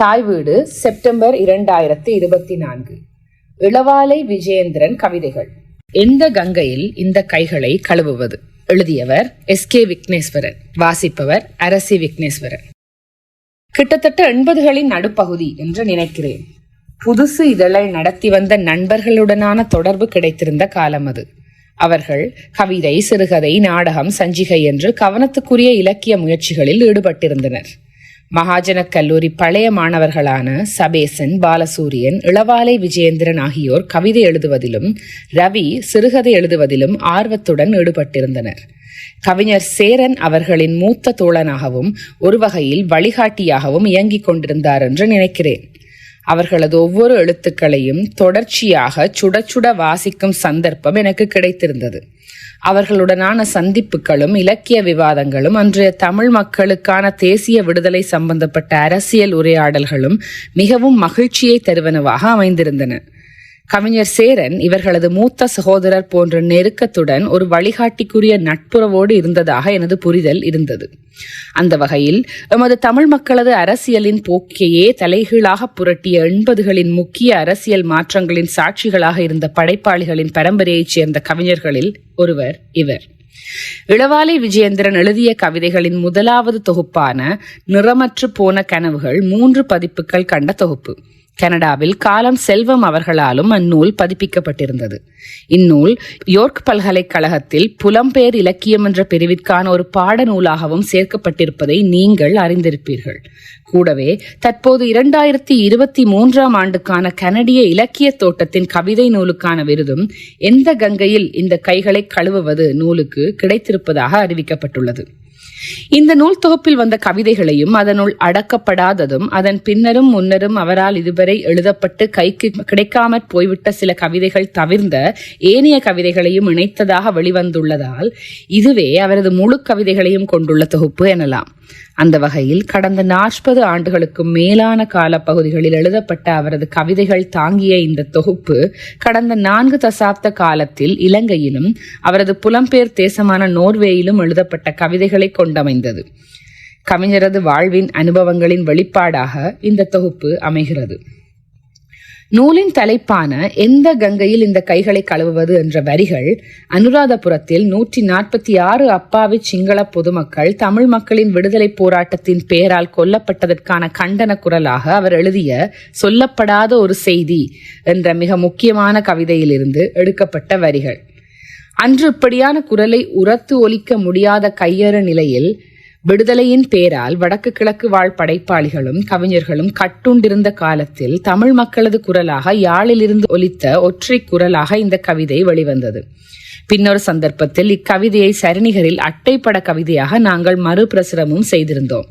தாய் வீடு செப்டம்பர் இரண்டாயிரத்தி இருபத்தி நான்கு. இளவாலை விஜயேந்திரன் கவிதைகள். எந்த கங்கையில் இந்த கைகளை கழுவுவது? எழுதியவர் எஸ் கே விக்னேஸ்வரன் வாசிப்பவர் அரசி விக்னேஸ்வரன். கிட்டத்தட்ட எண்பதுகளின் நடுப்பகுதி என்று நினைக்கிறேன். புதுசு இதழை நடத்தி வந்த நண்பர்களுடனான தொடர்பு கிடைத்திருந்த காலம் அது. அவர்கள் கவிதை சிறுகதை நாடகம் சஞ்சிகை என்று கவனத்துக்குரிய இலக்கிய முயற்சிகளில் ஈடுபட்டிருந்தனர். மகாஜன கல்லூரி பழைய மாணவர்களான சபேசன் பாலசூரியன் இளவாலை விஜயேந்திரன் ஆகியோர் கவிதை எழுதுவதிலும் ரவி சிறுகதை எழுதுவதிலும் ஆர்வத்துடன் ஈடுபட்டிருந்தனர். கவிஞர் சேரன் அவர்களின் மூத்த தோழனாகவும் ஒரு வகையில் வழிகாட்டியாகவும் இயங்கிக் கொண்டிருந்தார் என்று நினைக்கிறேன். அவர்களது ஒவ்வொரு எழுத்துக்களையும் தொடர்ச்சியாக சுட சுட வாசிக்கும் சந்தர்ப்பம் எனக்கு கிடைத்திருந்தது. அவர்களுடனான சந்திப்புகளும் இலக்கிய விவாதங்களும் அன்றைய தமிழ் மக்களுக்கான தேசிய விடுதலை சம்பந்தப்பட்ட அரசியல் உரையாடல்களும் மிகவும் மகிழ்ச்சியை தருவனவாக அமைந்திருந்தன. கவிஞர் சேரன் இவர்களது மூத்த சகோதரர் போன்ற நெருக்கத்துடன் ஒரு வழிகாட்டிக்குரிய நட்புறவோடு இருந்ததாக எனது புரிதல் இருந்தது. அந்த வகையில் எமது தமிழ் மக்களது அரசியலின் போக்கையே தலைகீழாக புரட்டிய எண்பதுகளின் முக்கிய அரசியல் மாற்றங்களின் சாட்சிகளாக இருந்த படைப்பாளிகளின் பரம்பரையைச் சேர்ந்த கவிஞர்களில் ஒருவர் இவர். இளவாலை விஜயேந்திரன் எழுதிய கவிதைகளின் முதலாவது தொகுப்பான நிறமற்று போன கனவுகள் மூன்று பதிப்புகள் கண்ட தொகுப்பு. கனடாவில் காலம் செல்வம் அவர்களாலும் அந்நூல் பதிப்பிக்கப்பட்டிருந்தது. இந்நூல் யோர்க் பல்கலைக்கழகத்தில் புலம்பெயர் இலக்கியம் என்ற பிரிவிற்கான ஒரு பாடநூலாகவும் சேர்க்கப்பட்டிருப்பதை நீங்கள் அறிந்திருப்பீர்கள். கூடவே தற்போது இரண்டாயிரத்தி இருபத்தி மூன்றாம் ஆண்டுக்கான கனடிய இலக்கிய தோட்டத்தின் கவிதை நூலுக்கான விருதும் எந்த கங்கையில் இந்த கைகளை கழுவுவது நூலுக்கு கிடைத்திருப்பதாக அறிவிக்கப்பட்டுள்ளது. இந்த நூல் தொகுப்பில் வந்த கவிதைகளையும் அதனுள் அடக்கப்படாததும் அதன் பின்னரும் முன்னரும் அவரால் இதுவரை எழுதப்பட்டு கைக்கு கிடைக்காமற் போய்விட்ட சில கவிதைகள் தவிர்ந்த ஏனைய கவிதைகளையும் இணைத்ததாக வெளிவந்துள்ளதால் இதுவே அவரது முழு கவிதைகளையும் கொண்டுள்ள தொகுப்பு எனலாம். அந்த வகையில் கடந்த நாற்பது ஆண்டுகளுக்கும் மேலான காலப்பகுதிகளில் எழுதப்பட்ட அவரது கவிதைகள் தாங்கிய இந்த தொகுப்பு கடந்த நான்கு தசாப்த காலத்தில் இலங்கையிலும் அவரது புலம்பெயர் தேசமான நோர்வேயிலும் எழுதப்பட்ட கவிதைகளை கொண்டமைந்தது. கவிஞரது வாழ்வின் அனுபவங்களின் வெளிப்பாடாக இந்த தொகுப்பு அமைகிறது. நூலின் தலைப்பான எந்த கங்கையில் இந்த கைகளை கழுவுவது என்ற வரிகள் அனுராதபுரத்தில் நூற்றி நாற்பத்தி ஆறு அப்பாவி சிங்கள பொதுமக்கள் தமிழ் மக்களின் விடுதலை போராட்டத்தின் பெயரால் கொல்லப்பட்டதற்கான கண்டன குரலாக அவர் எழுதிய சொல்லப்படாத ஒரு செய்தி என்ற மிக முக்கியமான கவிதையிலிருந்து எடுக்கப்பட்ட வரிகள். அன்று இப்படியான குரலை உரத்து ஒலிக்க முடியாத கையற நிலையில் விடுதலையின் பேரால் வடக்கு கிழக்கு வாழ் படைப்பாளிகளும் கவிஞர்களும் கட்டுண்டிருந்த காலத்தில் தமிழ் மக்களது குரலாக யாழிலிருந்து ஒலித்த ஒற்றை குரலாக இந்த கவிதை வெளிவந்தது. பின்னொரு சந்தர்ப்பத்தில் இக்கவிதையை சரிநிகரில் அட்டைப்பட கவிதையாக நாங்கள் மறுபிரசுரமும் செய்திருந்தோம்.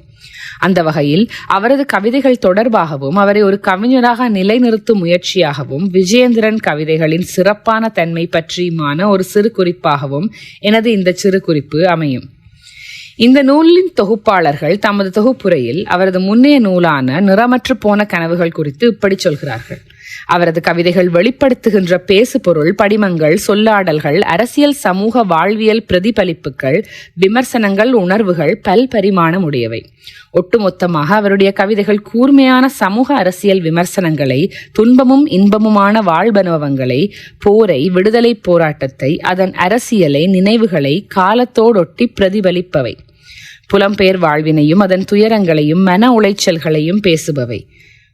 அந்த வகையில் அவரது கவிதைகள் தொடர்பாகவும் அவரை ஒரு கவிஞராக நிலைநிறுத்தும் முயற்சியாகவும் விஜயேந்திரன் கவிதைகளின் சிறப்பான தன்மை பற்றியுமான ஒரு சிறு குறிப்பாகவும் எனது இந்த சிறு குறிப்பு அமையும். இந்த நூலின் தொகுப்பாளர்கள் தமது தொகுப்புரையில் அவரது முன்னைய நூலான நிறமற்று போன கனவுகள் குறித்து இப்படி சொல்கிறார்கள். அவரது கவிதைகள் வெளிப்படுத்துகின்ற பேசு பொருள் படிமங்கள் சொல்லாடல்கள் அரசியல் சமூக வாழ்வியல் பிரதிபலிப்புகள் விமர்சனங்கள் உணர்வுகள் பல்பரிமாணம் உடையவை. ஒட்டுமொத்தமாக அவருடைய கவிதைகள் கூர்மையான சமூக அரசியல் விமர்சனங்களை துன்பமும் இன்பமுமான வாழ்பனுபவங்களை போரை விடுதலை போராட்டத்தை அதன் அரசியலை நினைவுகளை காலத்தோடொட்டி பிரதிபலிப்பவை. புலம்பெயர் வாழ்வினையும் அதன் துயரங்களையும் மன உளைச்சல்களையும் பேசுபவை.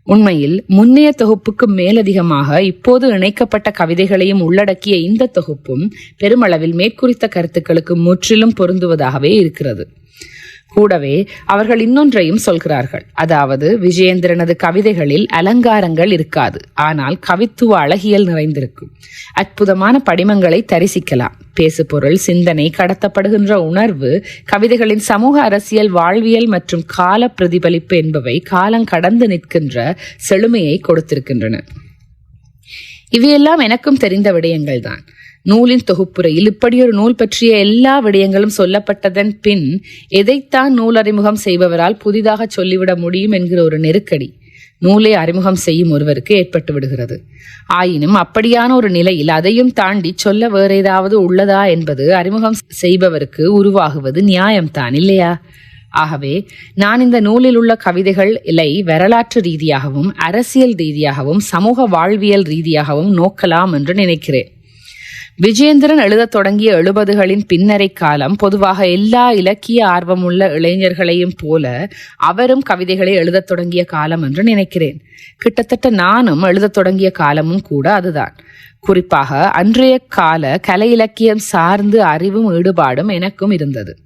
உண்மையில் முன்னைய தொகுப்புக்கு மேலதிகமாக இப்போது இணைக்கப்பட்ட கவிதைகளையும் உள்ளடக்கிய இந்த தொகுப்பும் பெருமளவில் மேற்குறித்த கருத்துக்களுக்கு முற்றிலும் பொருந்துவதாகவே இருக்கிறது. கூடவே அவர்கள் இன்னொன்றையும் சொல்கிறார்கள். அதாவது விஜயேந்திரனது கவிதைகளில் அலங்காரங்கள் இருக்காது. ஆனால் கவித்துவ அழகியல் நிறைந்திருக்கும். அற்புதமான படிமங்களை தரிசிக்கலாம். பேசுபொருள் சிந்தனை கடத்தப்படுகின்ற உணர்வு கவிதைகளின் சமூக அரசியல் வாழ்வியல் மற்றும் கால பிரதிபலிப்பு என்பவை காலம் கடந்து நிற்கின்ற செழுமையை கொடுத்திருக்கின்றன. இவையெல்லாம் எனக்கும் தெரிந்த விடயங்கள் தான். நூலின் தொகுப்புரையில் இப்படியொரு நூல் பற்றிய எல்லா விடயங்களும் சொல்லப்பட்டதன் பின் எதைத்தான் நூல் அறிமுகம் செய்பவரால் புதிதாக சொல்லிவிட முடியும் என்கிற ஒரு நெருக்கடி நூலை அறிமுகம் செய்யும் ஒருவருக்கு ஏற்பட்டு விடுகிறது. ஆயினும் அப்படியான ஒரு நிலையில் அதையும் தாண்டி சொல்ல வேற ஏதாவது உள்ளதா என்பது அறிமுகம் செய்பவருக்கு உருவாகுவது நியாயம்தான் இல்லையா? ஆகவே நான் இந்த நூலில் உள்ள கவிதைகள் இலை வரலாற்று ரீதியாகவும் அரசியல் ரீதியாகவும் சமூக வாழ்வியல் ரீதியாகவும் நோக்கலாம் என்று நினைக்கிறேன். விஜேந்திரன் எழுதத் தொடங்கிய எழுபதுகளின் பின்னரை காலம் பொதுவாக எல்லா இலக்கிய ஆர்வமுள்ள இளைஞர்களையும் போல அவரும் கவிதைகளை எழுதத் தொடங்கிய காலம் என்று நினைக்கிறேன். கிட்டத்தட்ட நானும் எழுதத் தொடங்கிய காலமும் கூட அதுதான். குறிப்பாக அன்றைய கால கலை இலக்கியம் சார்ந்து அறிவும் ஈடுபாடும் எனக்கும் இருந்தது.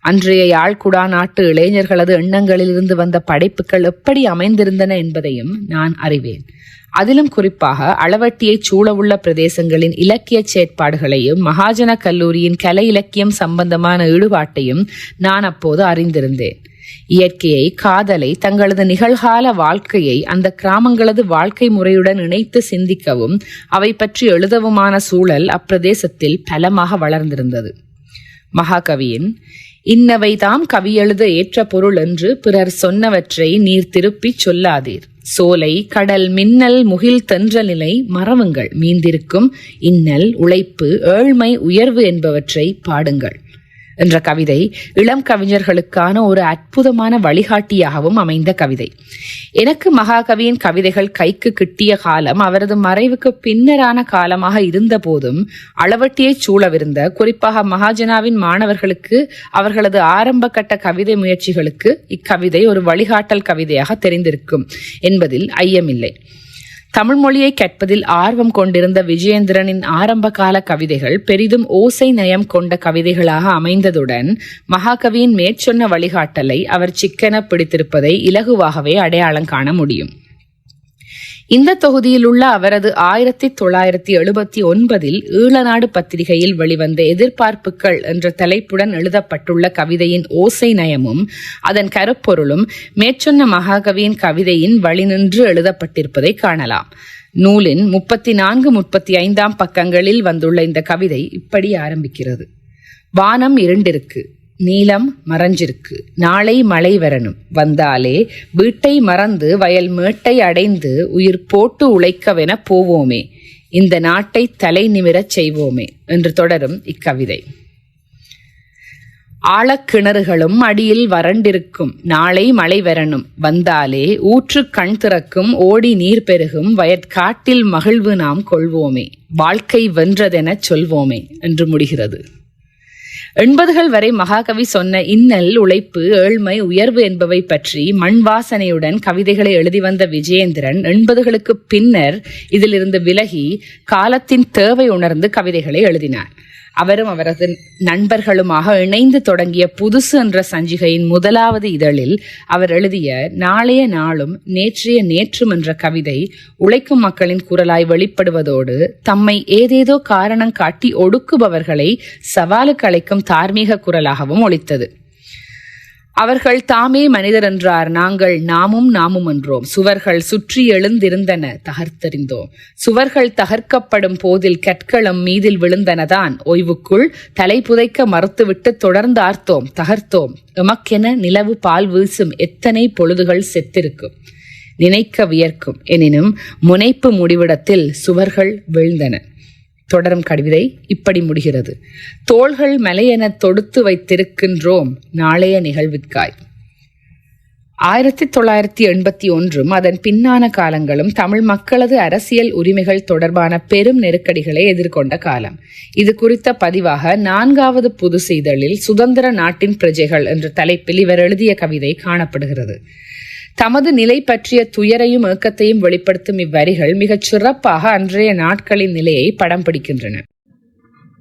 அன்றைய யாழ்குடா நாட்டு இளைஞர்களது எண்ணங்களிலிருந்து வந்த படைப்புகள் எப்படி அமைந்திருந்தன என்பதையும் நான் அறிவேன். அதிலும் குறிப்பாக அளவட்டியை சூழவுள்ள பிரதேசங்களின் இலக்கிய செயற்பாடுகளையும் மகாஜன கல்லூரியின் கலை இலக்கியம் சம்பந்தமான ஈடுபாட்டையும் நான் அப்போது அறிந்திருந்தேன். இயற்கையை காதலை தங்களது நிகழ்கால வாழ்க்கையை அந்த கிராமங்களது வாழ்க்கை முறையுடன் இணைத்து சிந்திக்கவும் அவை பற்றி எழுதவுமான சூழல் அப்பிரதேசத்தில் பலமாக வளர்ந்திருந்தது. மகாகவியின் இன்னவை தாம் கவியெழுத ஏற்ற பொருள் என்று பிறர் சொன்னவற்றை நீர் திருப்பிச் சொல்லாதீர். சோலை கடல் மின்னல் முகில் தென்ற நிலை மறவுங்கள் மீந்திருக்கும் இன்னல் உழைப்பு ஏழ்மை உயர்வு என்பவற்றை பாடுங்கள். என்ற கவிதை இளம் கவிஞர்களுக்கான ஒரு அற்புதமான வழிகாட்டியாகவும் அமைந்த கவிதை. எனக்கு மகாகவியின் கவிதைகள் கைக்கு கிட்டிய காலம் அவரது மறைவுக்கு பின்னரான காலமாக இருந்த போதும் அளவட்டியை சூழவிருந்த குறிப்பாக மகாஜனாவின் மாணவர்களுக்கு அவர்களது ஆரம்ப கட்ட கவிதை முயற்சிகளுக்கு இக்கவிதை ஒரு வழிகாட்டல் கவிதையாக தெரிந்திருக்கும் என்பதில் ஐயமில்லை. தமிழ் மொழியை கற்பதில் ஆர்வம் கொண்டிருந்த விஜயேந்திரனின் ஆரம்ப கால கவிதைகள் பெரிதும் ஓசை நயம் கொண்ட கவிதைகளாக அமைந்ததுடன் மகாகவியின் மேற்சொன்ன வழிகாட்டலை அவர் சிக்கன பிடித்திருப்பதை இலகுவாகவே அடையாளம் காண முடியும். இந்த தொகுதியில் உள்ள அவரது ஆயிரத்தி தொள்ளாயிரத்தி எழுபத்தி ஒன்பதில் ஈழநாடு பத்திரிகையில் வெளிவந்த எதிர்பார்ப்புகள் என்ற தலைப்புடன் எழுதப்பட்டுள்ள கவிதையின் ஓசை நயமும் அதன் கருப்பொருளும் மேற்சொன்ன மகாகவியின் கவிதையின் வழிநின்று எழுதப்பட்டிருப்பதை காணலாம். நூலின் முப்பத்தி நான்கு முப்பத்தி ஐந்தாம் பக்கங்களில் வந்துள்ள இந்த கவிதை இப்படி ஆரம்பிக்கிறது. வானம் இருண்டிருக்கு. நீலம் மறைஞ்சிருக்கு. நாளை மழை வரணும். வந்தாலே வீட்டை மறந்து வயல் மேட்டை அடைந்து உயிர் போட்டு உழைக்கவென போவோமே. இந்த நாட்டை தலை நிமிரச் செய்வோமே என்று தொடரும் இக்கவிதை. ஆழக்கிணறுகளும் அடியில் வறண்டிருக்கும். நாளை மழை வரணும். வந்தாலே ஊற்று கண் திறக்கும். ஓடி நீர் பெருகும். வயற்காட்டில் மகிழ்வு நாம் கொள்வோமே. வாழ்க்கை வென்றதெனச் சொல்வோமே என்று முடிகிறது. எண்பதுகள் வரை மகாகவி சொன்ன இன்னல் உழைப்பு ஏழ்மை உயர்வு என்பவை பற்றி மண் வாசனையுடன் கவிதைகளை எழுதி வந்த விஜயேந்திரன் எண்பதுகளுக்கு பின்னர் இதிலிருந்து விலகி காலத்தின் தேவை உணர்ந்து கவிதைகளை எழுதினார். அவரும் அவரது நண்பர்களுமாக இணைந்து தொடங்கிய புதுசு என்ற சஞ்சிகையின் முதலாவது இதழில் அவர் எழுதிய நாளைய நாளும் நேற்றைய நேற்றும் என்ற கவிதை உழைக்கும் மக்களின் குரலாய் வெளிப்படுவதோடு தம்மை ஏதேதோ காரணம் காட்டி ஒடுக்குபவர்களை சவாலுக்கு அழைக்கும் தார்மீக குரலாகவும் ஒழித்தது. அவர்கள் தாமே மனிதர் என்றார். நாங்கள் நாமும் நாமும் என்றோம். சுவர்கள் சுற்றி எழுந்திருந்தன தகர்த்தெறிந்தோம். சுவர்கள் தகர்க்கப்படும் போதில் கற்களும் மீதில் விழுந்தனதான். ஓய்வுக்குள் தலை புதைக்க மறுத்துவிட்டு தொடர்ந்து ஆர்த்தோம் தகர்த்தோம். எமக்கென நிலவு பால் வீசும் எத்தனை பொழுதுகள் செத்திருக்கும். நினைக்க வியர்க்கும். எனினும் முனைப்பு முடிவிடத்தில் சுவர்கள் வீழ்ந்தன. தொடரும் கவிதை இப்படி முடிகிறது. தோள்கள் மலையென தொடுத்து வைத்திருக்கின்றோம் நாளைய நிகழ்விற்காய். ஆயிரத்தி தொள்ளாயிரத்தி எண்பத்தி ஒன்றும் அதன் பின்னான காலங்களும் தமிழ் மக்களது அரசியல் உரிமைகள் தொடர்பான பெரும் நெருக்கடிகளை எதிர்கொண்ட காலம். இது குறித்த பதிவாக நான்காவது பொது செய்தலில் சுதந்திர நாட்டின் பிரஜைகள் என்ற தலைப்பில் இவர் எழுதிய கவிதை காணப்படுகிறது. தமது நிலை பற்றிய துயரையும் ஏக்கத்தையும் வெளிப்படுத்தும் இவ்வரிகள் மிகச் சிறப்பாக அன்றைய நாட்களின் நிலையை படம் பிடிக்கின்றன.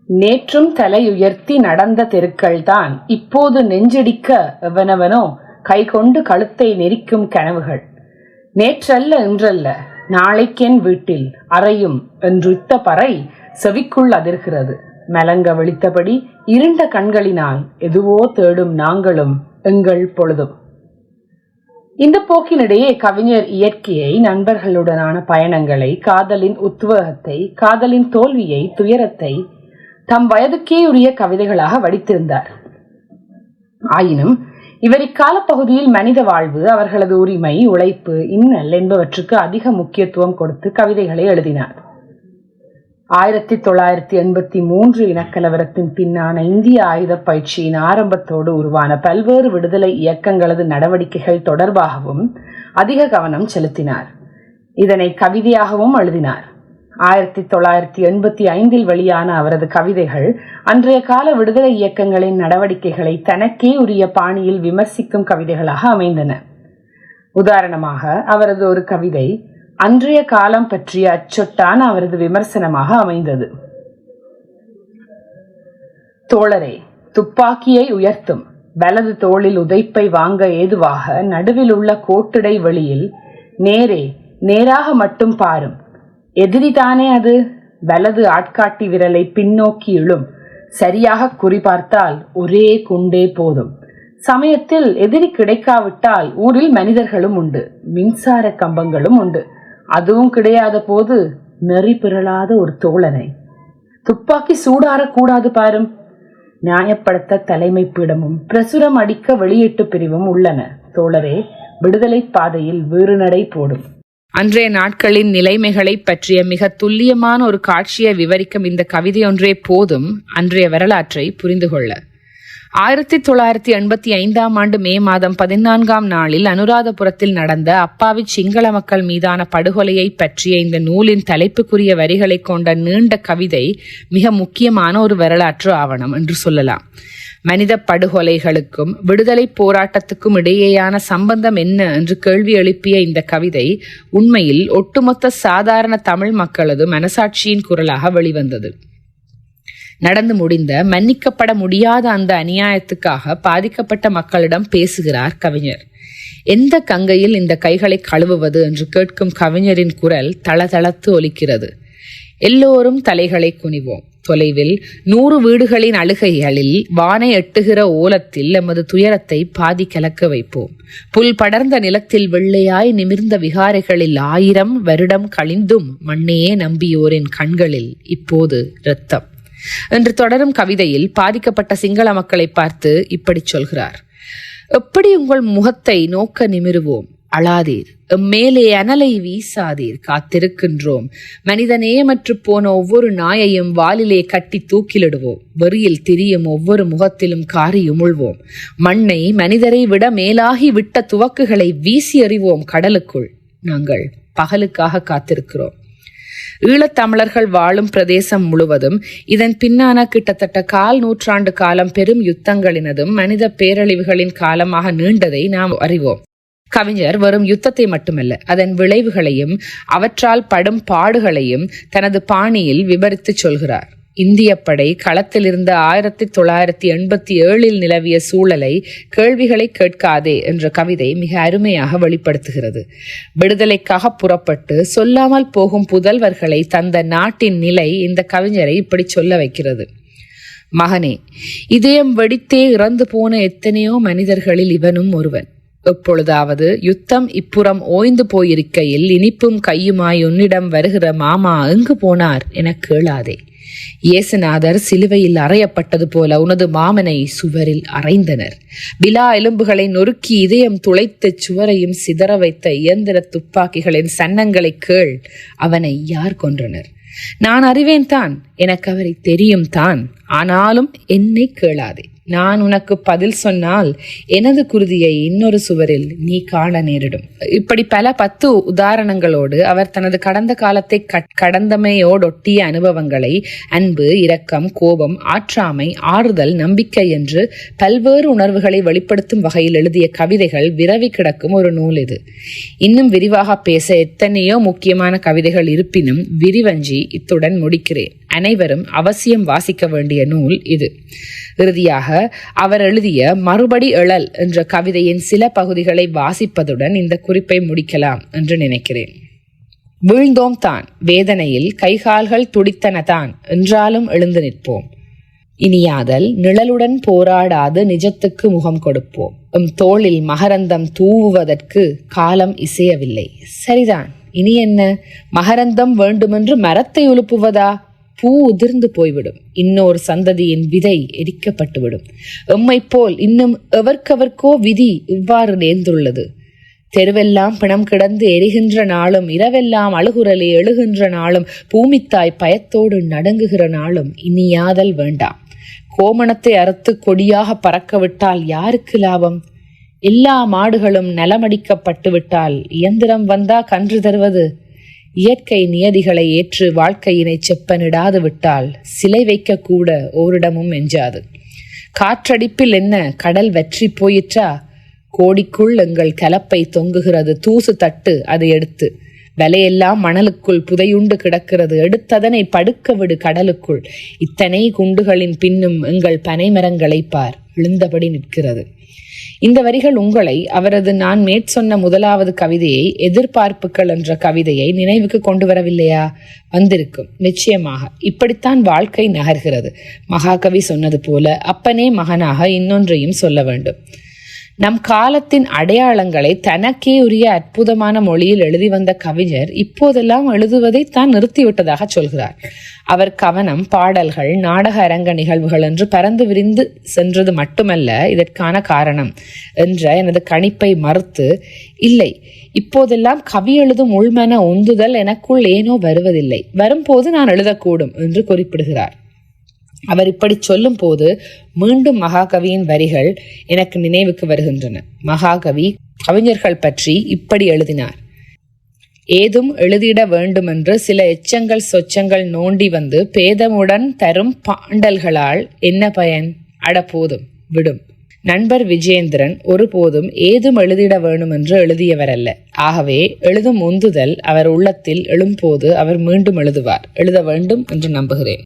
நேற்றும் தலை உயர்த்தி நடந்த தெருக்கள்தான் இப்போது நெஞ்சடிக்க எவனவனோ கை கொண்டு கழுத்தை நெரிக்கும் கனவுகள். நேற்றல்ல இன்றல்ல நாளைக்கென் வீட்டில் அறையும் என்றுத்த பறை செவிக்குள் அதிர்கிறது. மலங்க வெளித்தபடி இருண்ட கண்களினால் எதுவோ தேடும் நாங்களும் எங்கள் பொழுதும். இந்த போக்கினிடையே கவிஞர் இயற்கையை நண்பர்களுடனான பயணங்களை காதலின் உத்வேகத்தை காதலின் தோல்வியை துயரத்தை தம் வயதுக்கே உரிய கவிதைகளாக வடித்திருந்தார். ஆயினும் இவர் இக்கால பகுதியில் மனித வாழ்வு அவர்களது உரிமை உழைப்பு இன்னல் என்பவற்றுக்கு அதிக முக்கியத்துவம் கொடுத்து கவிதைகளை எழுதினார். ஆயிரத்தி தொள்ளாயிரத்தி எண்பத்தி மூன்று இனக்கலவரத்தின் பின்னான இந்திய ஆயுத பயிற்சியின் ஆரம்பத்தோடு உருவான பல்வேறு விடுதலை இயக்கங்களது நடவடிக்கைகள் தொடர்பாகவும் அதிக கவனம் செலுத்தினார். இதனை கவிதையாகவும் எழுதினார். ஆயிரத்தி தொள்ளாயிரத்தி எண்பத்தி ஐந்தில் வெளியான அவரது கவிதைகள் அன்றைய கால விடுதலை இயக்கங்களின் நடவடிக்கைகளை தனக்கே உரிய பாணியில் விமர்சிக்கும் கவிதைகளாக அமைந்தன. உதாரணமாக அவரது ஒரு கவிதை அன்றைய காலம் பற்றிய அச்சொட்டான அவரது விமர்சனமாக அமைந்தது. தோழரே துப்பாக்கியை உயர்த்தும் வலது தோளில் உதைப்பை வாங்க ஏதுவாக நடுவில் உள்ள கோட்டிடை வழியில் நேரே நேராக மட்டும் பாரும். எதிரிதானே அது? வலது ஆட்காட்டி விரலை பின்னோக்கி இழும். சரியாக குறிபார்த்தால் ஒரே குண்டே போதும். சமயத்தில் எதிரி கிடைக்காவிட்டால் ஊரில் மனிதர்களும் உண்டு மின்சார கம்பங்களும் உண்டு. அதுவும் கிடையாத போது நெறி பிறளாத ஒரு தோழனை. துப்பாக்கி சூடாறக்கூடாது பாரும். நியாயப்படுத்த தலைமை பீடமும் பிரசுரம் அடிக்க வெளியீட்டு பிரிவும் உள்ளன. தோழரே விடுதலை பாதையில் வீறுநடை போடும். அன்றைய நாட்களின் நிலைமைகளை பற்றிய மிக துல்லியமான ஒரு காட்சியை விவரிக்கும் இந்த கவிதையொன்றே போதும். அன்றைய வரலாற்றை புரிந்து கொள்ள ஆயிரத்தி தொள்ளாயிரத்தி எண்பத்தி ஐந்தாம் ஆண்டு மே மாதம் பதினான்காம் நாளில் அனுராதபுரத்தில் நடந்த அப்பாவி சிங்கள மக்கள் மீதான படுகொலையை பற்றிய இந்த நூலின் தலைப்புக்குரிய வரிகளை கொண்ட நீண்ட கவிதை மிக முக்கியமான ஒரு வரலாற்று ஆவணம் என்று சொல்லலாம். மனித படுகொலைகளுக்கும் விடுதலை போராட்டத்துக்கும் இடையேயான சம்பந்தம் என்ன என்று கேள்வி எழுப்பிய இந்த கவிதை உண்மையில் ஒட்டுமொத்த சாதாரண தமிழ் மக்களது மனசாட்சியின் குரலாக வெளிவந்தது. நடந்து முடிந்த மன்னிக்கப்பட முடியாத அந்த அநியாயத்துக்காக பாதிக்கப்பட்ட மக்களிடம் பேசுகிறார் கவிஞர். எந்த கங்கையில் இந்த கைகளை கழுவுவது என்று கேட்கும் கவிஞரின் குரல் தளதளத்து ஒலிக்கிறது. எல்லோரும் தலைகளை குனிவோம். தொலைவில் நூறு வீடுகளின் அழுகைகளில் வானை எட்டுகிற ஓலத்தில் எமது துயரத்தை பாதி கலக்க வைப்போம். புல் படர்ந்த நிலத்தில் வெள்ளையாய் நிமிர்ந்த விகாரைகளில் ஆயிரம் வருடம் கழிந்தும் மண்ணையே நம்பியோரின் கண்களில் இப்போது இரத்தம். என்று தொடரும் கவிதையில் பாதிக்கப்பட்ட சிங்கள மக்களை பார்த்து இப்படி சொல்கிறார். எப்படி உங்கள் முகத்தை நோக்க நிமிருவோம்? அழாதீர். மேலே அனலை வீசாதீர். காத்திருக்கின்றோம். மனித நேயமற்று போன ஒவ்வொரு நாயையும் வாலிலே கட்டி தூக்கிலிடுவோம். வெறியில் திரியும் ஒவ்வொரு முகத்திலும் காரி உமிழ்வோம். மண்ணை மனிதரை விட மேலாகி விட்ட துவக்குகளை வீசி எறிவோம் கடலுக்குள். நாங்கள் பகலுக்காக காத்திருக்கிறோம். ஈழத்தமிழர்கள் வாழும் பிரதேசம் முழுவதும் இதன் பின்னான கிட்டத்தட்ட கால் நூற்றாண்டு காலம் பெரும் யுத்தங்களினதும் மனித பேரழிவுகளின் காலமாக நீண்டதை நாம் அறிவோம். கவிஞர் வரும் யுத்தத்தை மட்டுமல்ல அதன் விளைவுகளையும் அவற்றால் படும் பாடுகளையும் தனது பாணியில் விவரித்துச் சொல்கிறார். இந்திய படை களத்தில் ஆயிரத்தி தொள்ளாயிரத்தி எண்பத்தி ஏழில் நிலவிய சூழலை கேள்விகளை கேட்காதே என்ற கவிதை மிக அருமையாக வெளிப்படுத்துகிறது. விடுதலைக்காக புறப்பட்டு சொல்லாமல் போகும் புதல்வர்களை தந்த நாட்டின் நிலை இந்த கவிஞரை இப்படி சொல்ல வைக்கிறது. மகனே இதயம் வெடித்தே இறந்து போன எத்தனையோ மனிதர்களில் இவனும் ஒருவன். எப்பொழுதாவது யுத்தம் இப்புறம் ஓய்ந்து போயிருக்கையில் இனிப்பும் கையுமாய் உன்னிடம் வருகிற மாமா எங்கு போனார் என கேளாதே. இயேசுநாதர் சிலுவையில் அறையப்பட்டது போல உனது மாமனை சுவரில் அறைந்தனர். விழா எலும்புகளை நொறுக்கி இதயம் துளைத்த சுவரையும் சிதற வைத்த இயந்திர துப்பாக்கிகளின் சன்னங்களை கேள் அவனை யார் கொன்றனர்? நான் அறிவேன் தான் எனக்கு அவரை தெரியும் தான் ஆனாலும் என்னை கேளாதே. நான் உனக்கு பதில் சொன்னால் எனது குருதியை இன்னொரு சுவரில் நீ காண நேரிடும். இப்படி பல பத்து உதாரணங்களோடு அவர் தனது கடந்த காலத்தை கடந்தமையோடொட்டிய அனுபவங்களை அன்பு இரக்கம் கோபம் ஆற்றாமை ஆறுதல் நம்பிக்கை என்று பல்வேறு உணர்வுகளை வெளிப்படுத்தும் வகையில் எழுதிய கவிதைகள் விரவி கிடக்கும் ஒரு நூல் இது. இன்னும் விரிவாக பேச எத்தனையோ முக்கியமான கவிதைகள் இருப்பினும் விரிவஞ்சி இத்துடன் முடிக்கிறேன். அனைவரும் அவசியம் வாசிக்க வேண்டிய நூல் இது. இறுதியாக அவர் எழுதிய மறுபடி எழல் என்ற கவிதையின் சில பகுதிகளை வாசிப்பதுடன் இந்த குறிப்பை முடிக்கலாம் என்று நினைக்கிறேன். வீழ்ந்தோம் தான் வேதனையில் கைகால்கள் துடித்தன தான் என்றாலும் எழுந்து நிற்போம். இனியாதல் நிழலுடன் போராடாது நிஜத்துக்கு முகம் கொடுப்போம். எம் தோளில் மகரந்தம் தூவுவதற்கு காலம் இசையவில்லை. சரிதான் இனி என்ன? மகரந்தம் வேண்டுமென்று மரத்தை உலுப்புவதா? பூ உதிர்ந்து போய்விடும். இன்னொரு சந்ததியின் விதை எரிக்கப்பட்டுவிடும். எம்மை போல் இன்னும் எவர்க்கவர்க்கோ விதி இவ்வாறு நேர்ந்துள்ளது. தெருவெல்லாம் பிணம் கிடந்து எரிகின்ற நாளும் இரவெல்லாம் அழுகுரலே எழுகின்ற நாளும் பூமித்தாய் பயத்தோடு நடுங்குகிற நாளும் இனியாதல் வேண்டாம். கோமணத்தை அறுத்து கொடியாக பறக்க விட்டால் யாருக்கு லாபம்? எல்லா மாடுகளும் நலமடிக்கப்பட்டு விட்டால் இயந்திரம் வந்தா கன்று தருவது இயற்கை நியதிகளை ஏற்று வாழ்க்கையினை செப்பனிடாது விட்டால் சிலை வைக்க கூட ஓரிடமும் எஞ்சாது. காற்றடிப்பில் என்ன கடல் வெற்றி போயிற்றா? கோடிக்குள் எங்கள் கலப்பை தொங்குகிறது தூசு தட்டு அது எடுத்து. வலையெல்லாம் மணலுக்குள் புதையுண்டு கிடக்கிறது. எடுத்ததனை படுக்க விடு கடலுக்குள். இத்தனை குண்டுகளின் பின்னும் எங்கள் பனைமரங்களை பார். விழுந்தபடி நிற்கிறது. இந்த வரிகள் உங்களை அவரது நான் மேற்சொன்ன முதலாவது கவிதையை எதிர்பார்ப்புகள் என்ற கவிதையை நினைவுக்கு கொண்டு வரவில்லையா? வந்திருக்கும். நிச்சயமாக. இப்படித்தான் வாழ்க்கை நகர்கிறது. மகாகவி சொன்னது போல அப்பனே மகனாக இன்னொன்றையும் சொல்ல வேண்டும். நம் காலத்தின் அடையாளங்களை தனக்கே உரிய அற்புதமான மொழியில் எழுதி வந்த கவிஞர் இப்போதெல்லாம் எழுதுவதை தான் நிறுத்திவிட்டதாக சொல்கிறார். அவர் கவனம் பாடல்கள் நாடக அரங்க நிகழ்வுகள் என்று பறந்து விரிந்து சென்றது மட்டுமல்ல இதற்கான காரணம் என்ற எனது கணிப்பை மறுத்து இல்லை இப்போதெல்லாம் கவி எழுதும் உள்மன உந்துதல் எனக்குள் ஏனோ வருவதில்லை. வரும்போது நான் எழுதக்கூடும் என்று குறிப்பிடுகிறார். அவர் இப்படி சொல்லும் போது மீண்டும் மகாகவியின் வரிகள் எனக்கு நினைவுக்கு வருகின்றன. மகாகவி கவிஞர்கள் பற்றி இப்படி எழுதினார். ஏதும் எழுதிட வேண்டுமென்று சில எச்சங்கள் சொச்சங்கள் நோண்டி வந்து பேதமுடன் தரும் பாண்டல்களால் என்ன பயன்? அட போதும் விடும். நண்பர் விஜேந்திரன் ஒருபோதும் ஏதும் எழுதிட வேண்டுமென்று எழுதியவர் அல்ல ஆகவே எழுதும் உந்துதல் அவர் உள்ளத்தில் எழும்போது அவர் மீண்டும் எழுதுவார். எழுத வேண்டும் என்று நம்புகிறேன்.